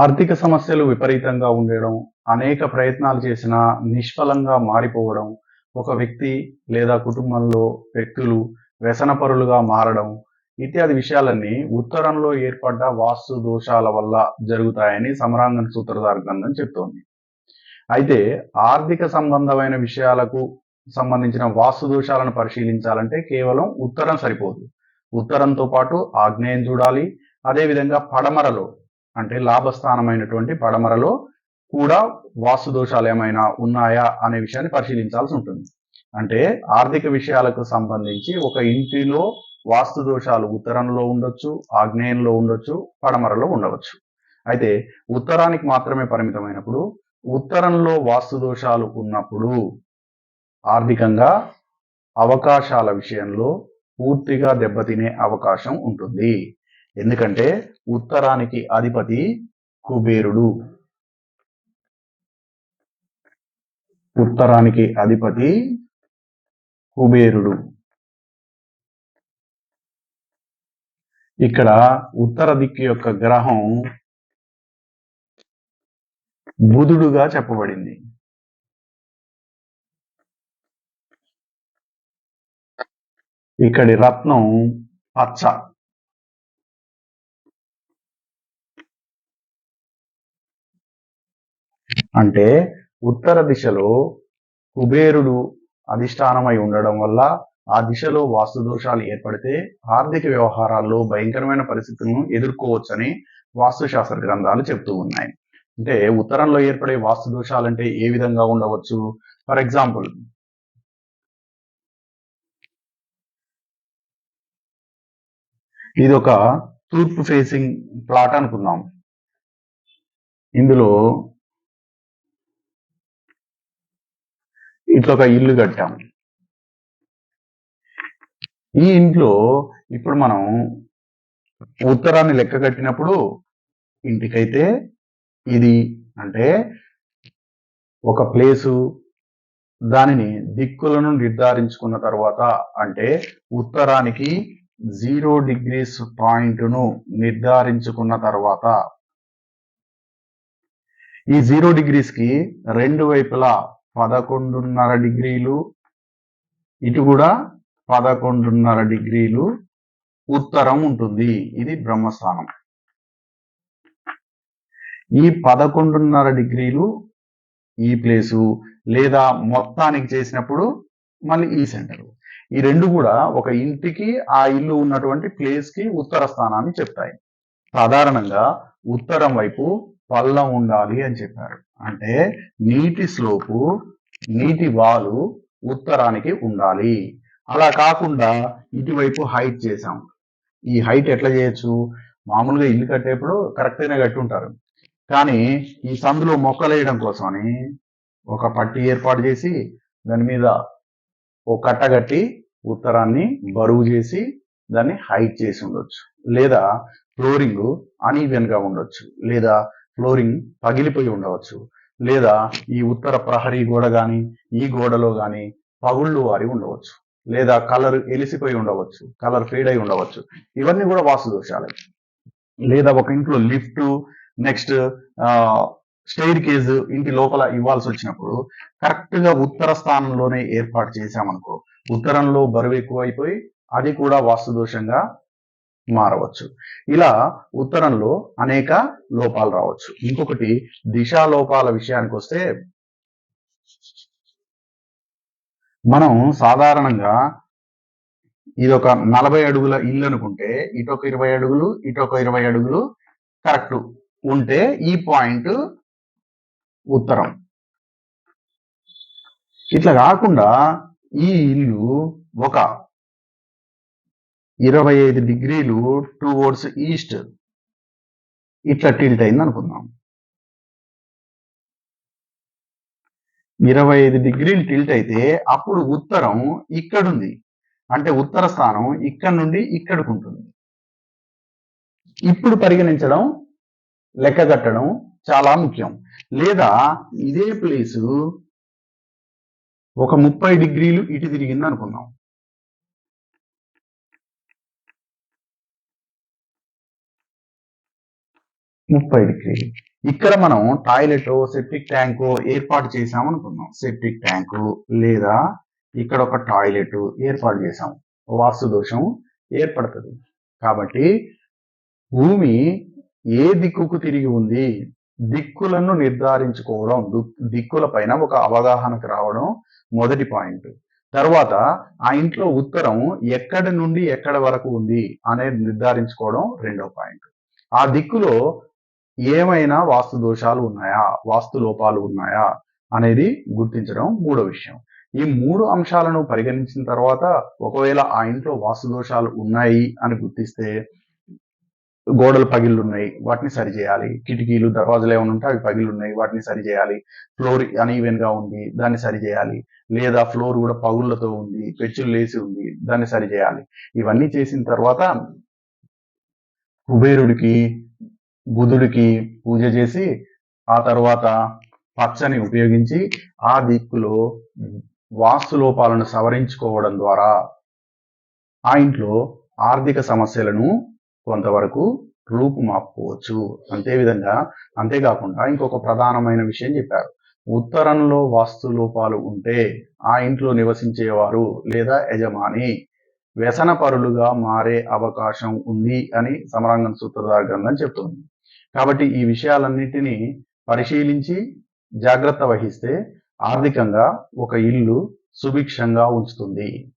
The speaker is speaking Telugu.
ఆర్థిక సమస్యలు విపరీతంగా ఉండడం అనేక ప్రయత్నాలు చేసినా నిష్ఫలంగా మారిపోవడం ఒక వ్యక్తి లేదా కుటుంబంలో వ్యక్తులు వ్యసనపరులుగా మారడం ఇత్యాది విషయాలన్నీ ఉత్తరంలో ఏర్పడ్డ వాస్తు దోషాల వల్ల జరుగుతాయని సమరాంగన సూత్రధార గ్రంథం చెప్తోంది. అయితే ఆర్థిక సంబంధమైన విషయాలకు సంబంధించిన వాస్తు దోషాలను పరిశీలించాలంటే కేవలం ఉత్తరం సరిపోదు. ఉత్తరంతో పాటు ఆగ్నేయం చూడాలి అదేవిధంగా పడమరలో అంటే లాభస్థానమైనటువంటి పడమరలో కూడా వాస్తు దోషాలు ఏమైనా ఉన్నాయా అనే విషయాన్ని పరిశీలించాల్సి ఉంటుంది. అంటే ఆర్థిక విషయాలకు సంబంధించి ఒక ఇంటిలో వాస్తు దోషాలు ఉత్తరంలో ఉండొచ్చు ఆగ్నేయంలో ఉండొచ్చు పడమరలో ఉండవచ్చు. అయితే ఉత్తరానికి మాత్రమే పరిమితమైనప్పుడు ఉత్తరంలో వాస్తు దోషాలు ఉన్నప్పుడు ఆర్థికంగా అవకాశాల విషయంలో పూర్తిగా దెబ్బతినే అవకాశం ఉంటుంది. ఎందుకంటే ఉత్తరానికి అధిపతి కుబేరుడు. ఉత్తరానికి అధిపతి కుబేరుడు. ఇక్కడ ఉత్తర దిక్కు యొక్క గ్రహం బుధుడుగా చెప్పబడింది. ఇక్కడి రత్నం పచ్చ. అంటే ఉత్తర దిశలో కుబేరుడు అధిష్టానమై ఉండడం వల్ల ఆ దిశలో వాస్తు దోషాలు ఏర్పడితే ఆర్థిక వ్యవహారాల్లో భయంకరమైన పరిస్థితులను ఎదుర్కోవచ్చని వాస్తుశాస్త్ర గ్రంథాలు చెప్తూ ఉన్నాయి. అంటే ఉత్తరంలో ఏర్పడే వాస్తు దోషాలు అంటే ఏ విధంగా ఉండవచ్చు? ఫర్ ఎగ్జాంపుల్ ఇది ఒక తూర్పు ఫేసింగ్ ప్లాట్ అనుకున్నాం ఇందులో ఇట్లా ఒక ఇల్లు కట్టాం ఈ ఇంట్లో ఇప్పుడు మనం ఉత్తరాన్ని లెక్క కట్టినప్పుడు ఇంటికైతే ఇది అంటే ఒక ప్లేసు దానిని దిక్కులను నిర్ధారించుకున్న తర్వాత అంటే ఉత్తరానికి జీరో డిగ్రీస్ పాయింట్ను నిర్ధారించుకున్న తర్వాత ఈ జీరో డిగ్రీస్కి రెండు వైపులా పదకొండున్నర డిగ్రీలు. ఇటు కూడా పదకొండున్నర డిగ్రీలు ఉత్తరం ఉంటుంది. ఇది బ్రహ్మస్థానం. ఈ పదకొండున్నర డిగ్రీలు ఈ ప్లేసు లేదా మొత్తానికి చేసినప్పుడు మళ్ళీ ఈ సెంటర్. ఈ రెండు కూడా ఒక ఇంటికి ఆ ఇల్లు ఉన్నటువంటి ప్లేస్కి ఉత్తర స్థానాన్ని చెప్తాయి. సాధారణంగా ఉత్తరం వైపు పల్లం ఉండాలి అని చెప్పారు. అంటే నీటి స్లోపు నీటి వాలు ఉత్తరానికి ఉండాలి. అలా కాకుండా ఇటువైపు హైట్ చేసాం ఈ హైట్ ఎట్లా చేయొచ్చు? మామూలుగా ఇల్లు కట్టేప్పుడు కరెక్ట్గానే కట్టి ఉంటారు. కానీ ఈ సందులో మొక్కలు వేయడం కోసమని ఒక పట్టి ఏర్పాటు చేసి దాని మీద ఒక కట్ట కట్టి ఉత్తరాన్ని బరువు చేసి దాన్ని హైట్ చేసి ఉండొచ్చు. లేదా ఫ్లోరింగ్ అనీవెన్గా ఉండొచ్చు. లేదా ఫ్లోరింగ్ పగిలిపోయి ఉండవచ్చు. లేదా ఈ ఉత్తర ప్రహరీ గోడ కానీ ఈ గోడలో కానీ పగుళ్ళు వారి ఉండవచ్చు. లేదా కలర్ ఎలిసిపోయి ఉండవచ్చు కలర్ ఫేడ్ అయి ఉండవచ్చు. ఇవన్నీ కూడా వాస్తు దోషాలే లేదా ఒక ఇంట్లో లిఫ్ట్ నెక్స్ట్ స్టైర్ కేజ్ ఇంటి లోపల ఇవ్వాల్సి వచ్చినప్పుడు కరెక్ట్గా ఉత్తర స్థానంలోనే ఏర్పాటు చేశామనుకో ఉత్తరంలో బరువు ఎక్కువ అయిపోయి అది కూడా వాస్తు దోషంగా మారవచ్చు. ఇలా ఉత్తరంలో అనేక లోపాలు రావచ్చు. ఇంకొకటి దిశా లోపాల విషయానికి వస్తే మనం సాధారణంగా ఇది ఒక నలభై అడుగుల ఇల్లు అనుకుంటే ఇటొక ఇరవై అడుగులు ఇటొక ఇరవై అడుగులు కరెక్ట్ ఉంటే ఈ పాయింట్ ఉత్తరం. ఇట్లా కాకుండా ఈ ఇల్లు ఒక ఇరవై ఐదు డిగ్రీలు టువర్డ్స్ ఈస్ట్ ఇట్లా టిల్ట్ అయింది అనుకుందాం. ఇరవై ఐదు డిగ్రీలు టిల్ట్ అయితే అప్పుడు ఉత్తరం ఇక్కడుంది. అంటే ఉత్తర స్థానం ఇక్కడ నుండి ఇక్కడికి ఉంటుంది. ఇప్పుడు పరిగణించడం లెక్క కట్టడం చాలా ముఖ్యం. లేదా ఇదే ప్లేసు ఒక ముప్పై డిగ్రీలు ఇటు తిరిగింది అనుకుందాం. ముప్పై డిగ్రీలు. ఇక్కడ మనం టాయిలెట్ సెప్టిక్ ట్యాంక్ ఏర్పాటు చేసాము అనుకుందాం సెప్టిక్ ట్యాంకు లేదా ఇక్కడ ఒక టాయిలెట్ ఏర్పాటు చేసాము వాస్తు దోషం ఏర్పడుతుంది. కాబట్టి భూమి ఏ దిక్కుకు తిరిగి ఉంది? దిక్కులను నిర్ధారించుకోవడం దిక్కుల పైన ఒక అవగాహనకు రావడం మొదటి పాయింట్. తర్వాత ఆ ఇంట్లో ఉత్తరం ఎక్కడి నుండి ఎక్కడ వరకు ఉంది అనేది నిర్ధారించుకోవడం రెండో పాయింట్. ఆ దిక్కులో ఏమైనా వాస్తు దోషాలు ఉన్నాయా? వాస్తు లోపాలు ఉన్నాయా? అనేది గుర్తించడం మూడో విషయం. ఈ మూడు అంశాలను పరిగణించిన తర్వాత ఒకవేళ ఆ ఇంట్లో వాస్తు దోషాలు ఉన్నాయి అని గుర్తిస్తే గోడలు పగిళ్ళు ఉన్నాయి వాటిని సరిచేయాలి. కిటికీలు దర్వాజాలు ఏమైనా ఉంటే అవి పగిలి ఉన్నాయి వాటిని సరిచేయాలి. ఫ్లోర్ అనీవెన్గా ఉంది దాన్ని సరిచేయాలి. లేదా ఫ్లోర్ కూడా పగుళ్ళతో ఉంది పెచ్చులు లేసి ఉంది దాన్ని సరిచేయాలి. ఇవన్నీ చేసిన తర్వాత కుబేరుడికి బుధుడికి పూజ చేసి ఆ తర్వాత పచ్చని ఉపయోగించి ఆ దిక్కులో వాస్తు లోపాలను సవరించుకోవడం ద్వారా ఆ ఇంట్లో ఆర్థిక సమస్యలను కొంతవరకు రూపుమాపుకోవచ్చు. అంతేవిధంగా అంతేకాకుండా ఇంకొక ప్రధానమైన విషయం చెప్పారు. ఉత్తరంలో వాస్తు లోపాలు ఉంటే ఆ ఇంట్లో నివసించేవారు లేదా యజమాని వ్యసనపరులుగా మారే అవకాశం ఉంది అని సమరాంగం సూత్రధార గ్రంథం చెప్తుంది. కాబట్టి ఈ విషయాలన్నిటినీ పరిశీలించి జాగ్రత్త వహిస్తే ఆర్థికంగా ఒక ఇల్లు సుభిక్షంగా ఉంచుతుంది.